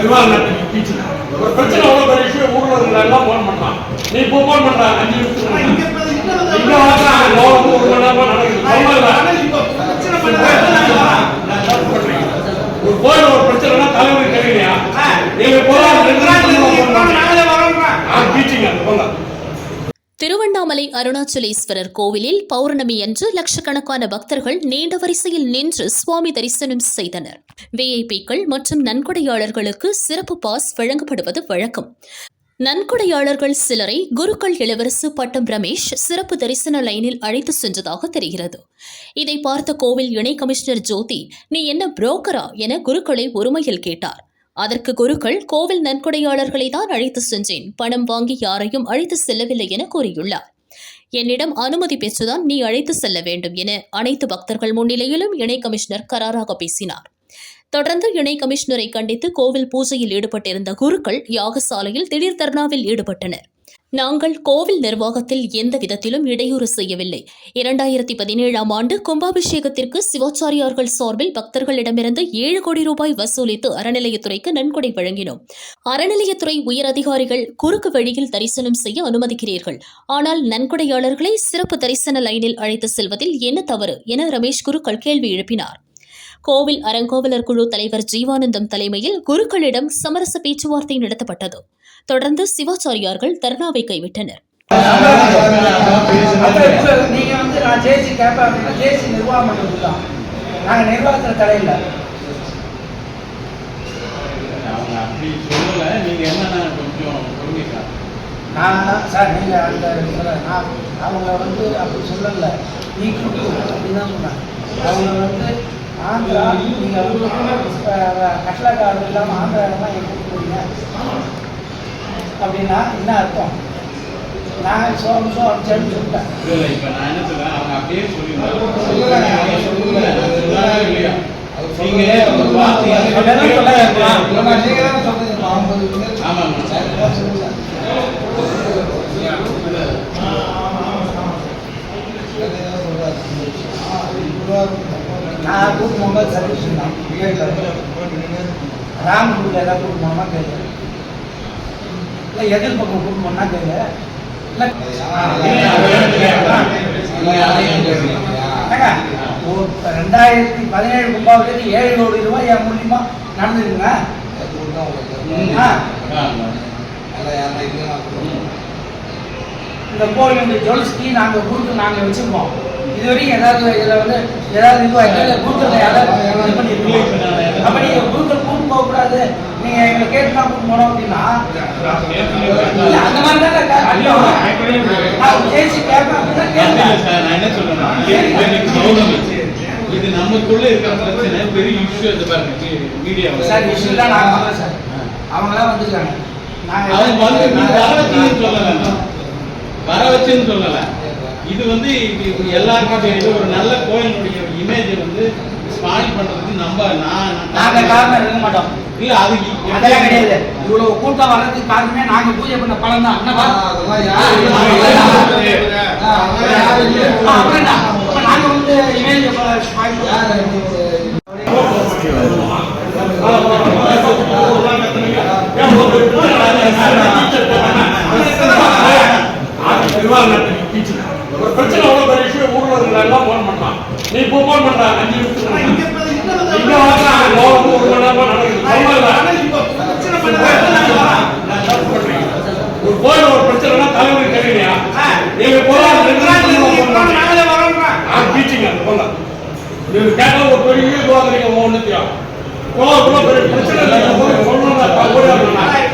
ஒரு பிரச்சனை அவ்வளோ விஷயம் ஊரில் இருக்கிறாங்க ஃபோன் பண்ணலாம் நீ இப்போ ஃபோன் பண்ணுறாங்க அஞ்சு நிமிஷம் இங்கே வாங்க ஊரில் அருணாச்சலேஸ்வரர் கோவிலில் பௌர்ணமி அன்று லட்சக்கணக்கான பக்தர்கள் நீண்ட வரிசையில் நின்று சுவாமி தரிசனம் செய்தனர். விஐபிக்கள் மற்றும் நன்கொடையாளர்களுக்கு சிறப்பு பாஸ் வழங்கப்படுவது வழக்கம். நன்கொடையாளர்கள் சிலரை குருக்கள் இளவரசு பட்டம் ரமேஷ் சிறப்பு தரிசன லைனில் அழைத்து சென்றதாக தெரிகிறது. இதை பார்த்த கோவில் இணை கமிஷனர் ஜோதி நீ என்ன புரோக்கரா? என குருக்களை ஒருமையில் கேட்டார். அதற்கு குருக்கள் கோவில் நன்கொடையாளர்களை தான் அழைத்து சென்றேன். பணம் வாங்கி யாரையும் அழைத்து செல்லவில்லை என கூறியுள்ளார். என்னிடம் அனுமதி பெற்றுதான் நீ அழைத்து செல்ல வேண்டும் என அனைத்து பக்தர்கள் முன்னிலையிலும் இணை கமிஷனர் கராராக பேசினார். தொடர்ந்து இணை கமிஷனரை கண்டித்து கோவில் பூஜையில் ஈடுபட்டிருந்த குருக்கள் யாகசாலையில் திடீர் தர்ணாவில் ஈடுபட்டனர். நாங்கள் கோவில் நிர்வாகத்தில் எந்த விதத்திலும் இடையூறு செய்யவில்லை. இரண்டாயிரத்தி பதினேழாம் ஆண்டு கும்பாபிஷேகத்திற்கு சிவாச்சாரியார்கள் சார்பில் பக்தர்களிடமிருந்து ஏழு கோடி ரூபாய் வசூலித்து அறநிலையத்துறைக்கு நன்கொடை வழங்கினோம். அறநிலையத்துறை உயர் அதிகாரிகள் குறுக்கு வழியில் தரிசனம் செய்ய அனுமதிக்கிறீர்கள். ஆனால் நன்கொடையாளர்களை சிறப்பு தரிசன லைனில் அழைத்து செல்வதில் என்ன தவறு என ரமேஷ் குருக்கள் கேள்வி எழுப்பினார். கோவில் அறங்கோவலர் குழு தலைவர் ஜீவானந்தம் தலைமையில் குருக்களிடம் சமரச பேச்சுவார்த்தை நடத்தப்பட்டது. தொடர்ந்து சிவாச்சாரியார்கள் தர்ணாவை கைவிட்டனர். அப்ப இப்ப நீங்க வந்து நான் ஜேசி கேட்பேன் அப்படின்னா ஜேசி நிர்வாகம் பண்ணுறது தான் நாங்க நிர்வாகத்தில் தலையில அவங்க அப்படி சொல்லல. நீங்க என்னன்னா கொஞ்சம் பொறுமைக்கா நான் தான் சார் நீங்க அந்த இதுல நான் அவங்க வந்து அப்படி சொல்லல. நீ அப்படின்னு தான் சொன்னாங்க. அவங்க வந்து ஆந்திரா நீங்க வந்து கட்டளை கார்டு இல்லாமல் ஆந்திராலாம் எங்க கொடுக்குறீங்க அப்படின்னா என்ன அர்த்தம்? நான் சோ சோ அப்படின்னு சொல்லிட்டேன். இல்ல இப்ப நான் என்ன சொல்றேன்? அவங்க அப்படியே நீங்க அதெல்லாம் சொல்லாதீங்களா? ஆமா ஆமா நான் கூட்டு போகும்போது சர்வீஸ் ராம் குடியில் ஏதாவது கூட்டு போனோமா கேளு இல்லை எதிர் பக்கம் கூட்டு போனா கேளு ரெண்டாயிரத்தி பதினேழு கும்பாபிஷேகத்துக்கு ஏழு கோடி ரூபாய் என் மூலியமா நடந்துருக்குங்க இந்த கோவிலுடைய ஜுவல்ஸ்க்கு நாங்கள் குருக்கள் நாங்கள் வச்சிருப்போம் இதுவரைக்கும் ஏதாவது இதில் வந்து ஏதாவது இது எங்களை குருக்கள் யாராவது அப்போ நீங்கள் குருக்கள் கூட்டு போகக்கூடாது. நீங்கள் எங்களை கேட்டு தான் கூட்டு போனோம் அப்படின்னா இல்லை அந்த மாதிரி தான் நான் பேசி இல்ல நான் சொல்றேன்னா, இது நமக்குள்ள இருக்கிற பிரச்சனை பெரிய இஷ்யூ இது பாருங்க மீடியா சார் விஷயம்லாம் நாங்கள் வரல சார். அவங்களாம் வந்துருக்காங்க அவங்க வந்து வர வச்சுன்னு சொல்லல. இது வந்து எல்லாருக்கும் தெரியுது ஒரு நல்ல கோயிலுடைய இமேஜை வந்து ஸ்பாயில் பண்றதுக்கு நம்ம நான் நாங்கள் காரணம் இருக்க மாட்டோம். இல்ல அது அதெல்லாம் கிடையாது. இவ்வளவு கூட்டம் வர்றதுக்கு காரணமே நாங்க பூஜை பண்ண பலன் தான் என்னப்பா? ஆ, அப்புறம் என்ன? அப்ப நாங்க வந்து image அ spoil பண்ண- ஒரு பிரச்சனை அவ்வளவு பெரிய போன் பண்ணான் நீ இப்போ போன் பண்ற. அஞ்சு நிமிஷத்துக்கு இங்க கோவம் ஒரு மணி நேரமா நடக்குது. ஒரு கோயில் ஒரு பிரச்சனைனா தலைவருக்கு தெரியலையா நீங்க போலாம் ரெண்டு நிமிஷம் phone பண்ணீங்க. நாங்களே வரோம்னா. நான் டீச்சிங் அந்த போல நீங்க கேட்டா ஒரு பெரிய இதுவாக நீங்க ஒன்றுத்தியா பெரிய பிரச்சனை இல்லை சொல்லணும்